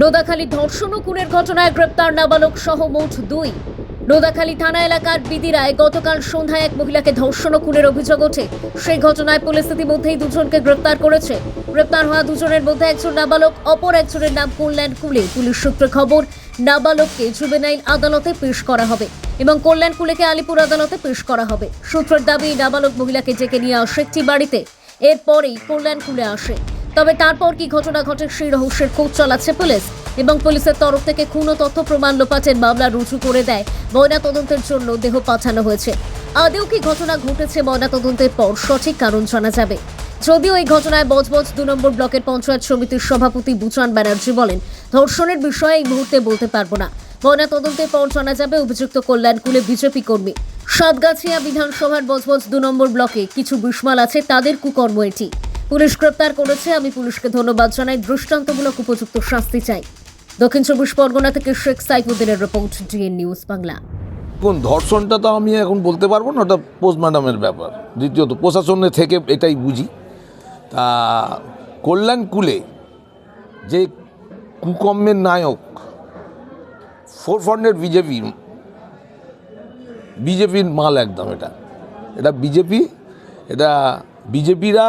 নোদাখালী ধর্ষণ খুনের ঘটনায় গ্রেপ্তার নাবালক সহ মোট দুই। নোদাখালী থানা এলাকার বিদিরায় গতকাল সন্ধ্যায় এক মহিলাকে ধর্ষণ খুনের অভিযোগ ওঠে। সেই ঘটনায় পুলিশ ইতিমধ্যেই দুজনকে গ্রেপ্তার করেছে। গ্রেপ্তার হওয়া দুজনের মধ্যে একজন নাবালক, অপর একজনের নাম কল্যাণ কুলে। পুলিশ সূত্রে খবর, নাবালককে জুবেনাইল আদালতে পেশ করা হবে এবং কল্যাণ কুলেকে আলিপুর আদালতে পেশ করা হবে। সূত্রের দাবি, নাবালক মহিলাকে ডেকে নিয়ে আসে একটি বাড়িতে। এরপরেই কল্যাণ কুলে আসে। তবে তারপর কি ঘটনা ঘটে সেই রহস্যের খোঁজ চালাচ্ছে পুলিশ। এবং পুলিশের তরফ থেকে খুন তথ্য প্রমাণ লোপাটের মামলা রুজু করে দেয় ময়না তদন্তের জন্য দেহ পাঠানো হয়েছে। আদেও কি ঘটনা ঘটেছে ময়না তদন্তের পর সঠিক কারণ জানা যাবে। যদিও এই ঘটনায় বজবজ দু নম্বর ব্লকের পঞ্চায়েত সমিতির সভাপতি বুচান ব্যানার্জি বলেন, ধর্ষণের বিষয়ে এই মুহূর্তে বলতে পারব না। ময়না তদন্তের পর জানা যাবে অভিযুক্ত কল্যাণকুলে বিজেপি কর্মী। সাতগাছিয়া বিধানসভার বজবজ দু নম্বর ব্লকে কিছু বিস্মাল আছে, তাদের কুকর্ম এটি। পুলিশ গ্রেপ্তার করেছে। আমি পুলিশকে ধন্যবাদ জানাই। দৃষ্টান্তমূলক উপযুক্ত শাস্তি চাই। দক্ষিণ চব্বিশ পরগনা থেকে শেখ সাইফুদ্দিনের রিপোর্ট, ডিএন নিউজ বাংলা। কোন ধর্ষণটা তো আমি এখন বলতে পারব না, ওটা পোস্টমার্টামের ব্যাপার। দ্বিতীয়ত, প্রশাসনে থেকে এটাই বুঝি। তা কল্যাণ কুলে যে কুকম্মের নায়ক, ফোর ফ্রন্টের বিজেপি, বিজেপির মাল একদম এটা। এটা বিজেপি, এটা বিজেপিরা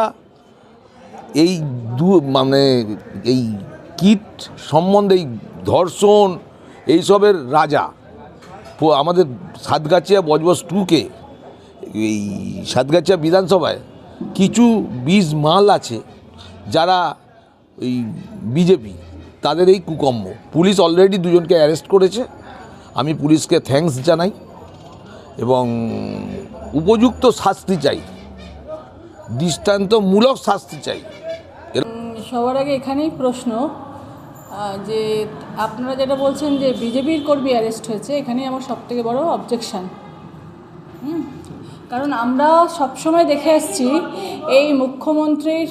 এই দু মানে এই কীট সম্বন্ধে এই ধর্ষণ, এইসবের রাজা আমাদের সাতগাছিয়া বজবজ টুকে, এই সাতগাছিয়া বিধানসভায় কিছু বীজ মাল আছে যারা এই বিজেপি, তাদের এই কুকম্ম পুলিশ অলরেডি দুজনকে অ্যারেস্ট করেছে। আমি পুলিশকে থ্যাঙ্কস জানাই এবং উপযুক্ত শাস্তি চাই, দৃষ্টান্তমূলক শাস্তি চাই। সবার আগে এখানেই প্রশ্ন যে আপনারা যেটা বলছেন যে বিজেপির কর্মী অ্যারেস্ট হয়েছে, এখানেই আমার সবথেকে বড় অবজেকশন কারণ আমরা সবসময় দেখে আসছি এই মুখ্যমন্ত্রীর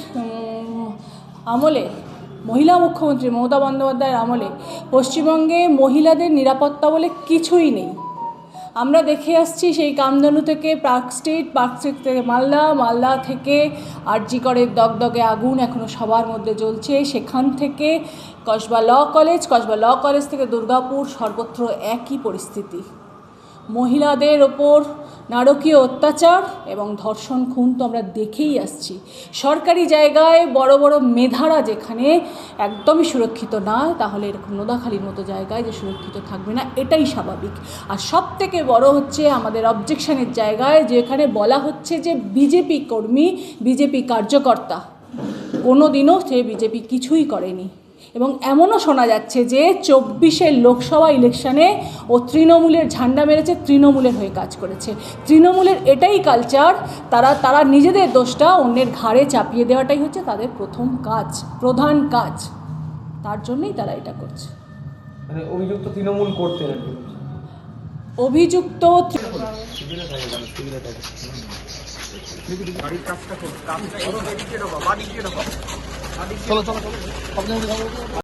আমলে, মহিলা মুখ্যমন্ত্রী মমতা বন্দ্যোপাধ্যায়ের আমলে পশ্চিমবঙ্গে মহিলাদের নিরাপত্তা বলে কিছুই নেই। আমরা দেখে আসছি সেই কামধানু থেকে পার্ক স্ট্রিট পার্ক স্ট্রিট থেকে মালদা মালদা থেকে আরজি করের দগদগে আগুন এখনও সবার মধ্যে জ্বলছে। সেখান থেকে Kasba law college, Kasba law college থেকে দুর্গাপুর সর্বত্র একই পরিস্থিতি। মহিলাদের ওপর নারকীয় অত্যাচার এবং ধর্ষণ খুন তো আমরা দেখেই আসছি। সরকারি জায়গায় বড় বড় মেধারা যেখানে একদমই সুরক্ষিত না, তাহলে এরকম নোদাখালির মতো জায়গায় যে সুরক্ষিত থাকবে না, এটাই স্বাভাবিক। আর সব থেকে বড় হচ্ছে আমাদের অবজেকশনের জায়গায়, যেখানে বলা হচ্ছে যে বিজেপি কর্মী, বিজেপি কার্যকর্তা। কোনো দিনও সে বিজেপি কিছুই করেনি। এবং এমনও শোনা যাচ্ছে যে চব্বিশের লোকসভা ইলেকশনে ও তৃণমূলের ঝান্ডা মেরেছে তৃণমূলের হয়ে কাজ করেছে। তৃণমূলের এটাই কালচার তারা তারা নিজেদের দোষটা অন্যের ঘাড়ে চাপিয়ে দেওয়াটাই হচ্ছে তাদের প্রথম কাজ প্রধান কাজ। তার জন্যই তারা এটা করছে। মানে অভিযুক্ত তৃণমূল করতেন আর কি চলো তৃ-